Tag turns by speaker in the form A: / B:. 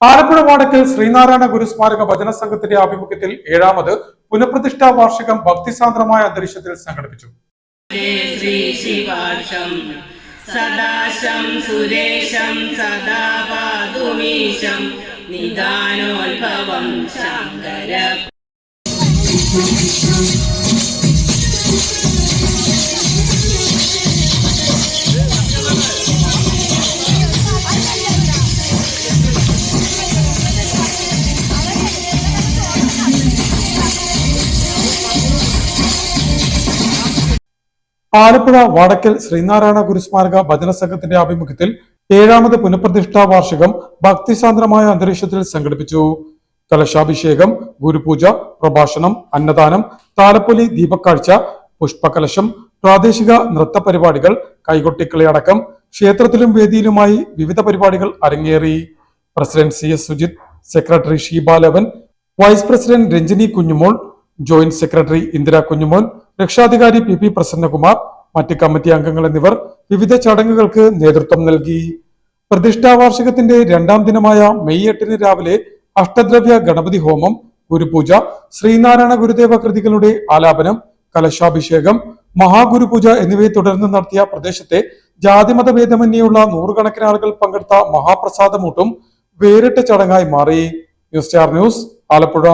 A: ആലപ്പുഴ വാടക്കൽ ശ്രീനാരായണ ഗുരുസ്മാരക ഭജന സംഘത്തിന്റെ ആഭിമുഖ്യത്തിൽ ഏഴാമത് പുനഃപ്രതിഷ്ഠാ വാർഷികം ഭക്തിസാന്ദ്രമായ അന്തരീക്ഷത്തിൽ സംഘടിപ്പിച്ചു.
B: സദാശം സദാ നിദാനോത്ഭവം ശങ്കര
A: ആലപ്പുഴ വടക്കൽ ശ്രീനാരായണ ഗുരുസ്മാരക ഭജന സംഘത്തിന്റെ ആഭിമുഖ്യത്തിൽ ഏഴാമത് പുനഃപ്രതിഷ്ഠാ വാർഷികം ഭക്തിസാന്ദ്രമായ അന്തരീക്ഷത്തിൽ സംഘടിപ്പിച്ചു. കലശാഭിഷേകം ഗുരുപൂജ പ്രഭാഷണം അന്നദാനം താലപ്പൊലി ദീപക്കാഴ്ച പുഷ്പകലശം പ്രാദേശിക നൃത്ത പരിപാടികൾ കൈകൊട്ടിക്കളി അടക്കം ക്ഷേത്രത്തിലും വേദിയിലുമായി വിവിധ പരിപാടികൾ അരങ്ങേറി. President C S Sujith secretary Sheebalavan vice president Ranjini Kunjumol joint secretary Indira Kunjumon രക്ഷാധികാരി പി പി പ്രസന്നകുമാർ മറ്റ് കമ്മിറ്റി അംഗങ്ങൾ എന്നിവർ വിവിധ ചടങ്ങുകൾക്ക് നേതൃത്വം നൽകി. പ്രതിഷ്ഠാ വാർഷികത്തിന്റെ രണ്ടാം ദിനമായ മെയ് എട്ടിന് രാവിലെ അഷ്ടദ്രവ്യ ഗണപതി ഹോമം ഗുരുപൂജ ശ്രീനാരായണ ഗുരുദേവ കൃതികളുടെ ആലാപനം കലശാഭിഷേകം മഹാഗുരുപൂജ എന്നിവയെ തുടർന്ന് നടത്തിയ പ്രദേശത്തെ ജാതിമത ഭേദമന്യുള്ള നൂറുകണക്കിന് ആളുകൾ പങ്കെടുത്ത മഹാപ്രസാദമൂട്ടും വേറിട്ട ചടങ്ങായി മാറി. News star news Alappuzha.